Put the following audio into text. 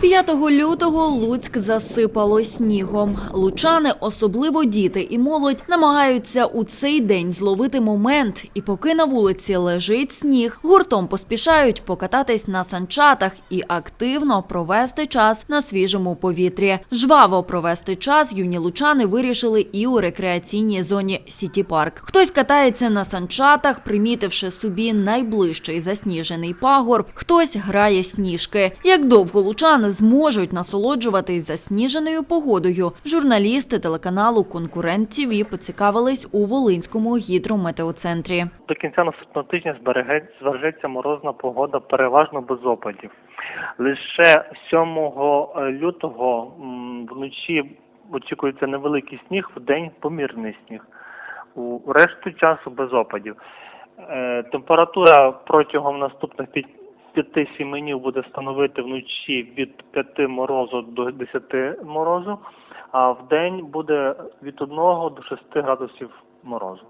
5 лютого Луцьк засипало снігом. Лучани, особливо діти і молодь, намагаються у цей день зловити момент. І поки на вулиці лежить сніг, гуртом поспішають покататись на санчатах і активно провести час на свіжому повітрі. Жваво провести час юні лучани вирішили і у рекреаційній зоні Сіті Парк. Хтось катається на санчатах, примітивши собі найближчий засніжений пагорб, хтось грає сніжки. Як довго лучани зможуть насолоджуватись засніженою погодою, журналісти телеканалу Конкурент ТІВІ поцікавились у Волинському гідрометеоцентрі. До кінця наступного тижня збережеться морозна погода переважно без опадів. Лише 7 лютого вночі очікується невеликий сніг, в день помірний сніг. У решту часу без опадів. Е, Температура протягом наступних 5-7 днів буде становити вночі від 5 морозу до 10 морозу, а в день буде від 1 до 6 градусів морозу.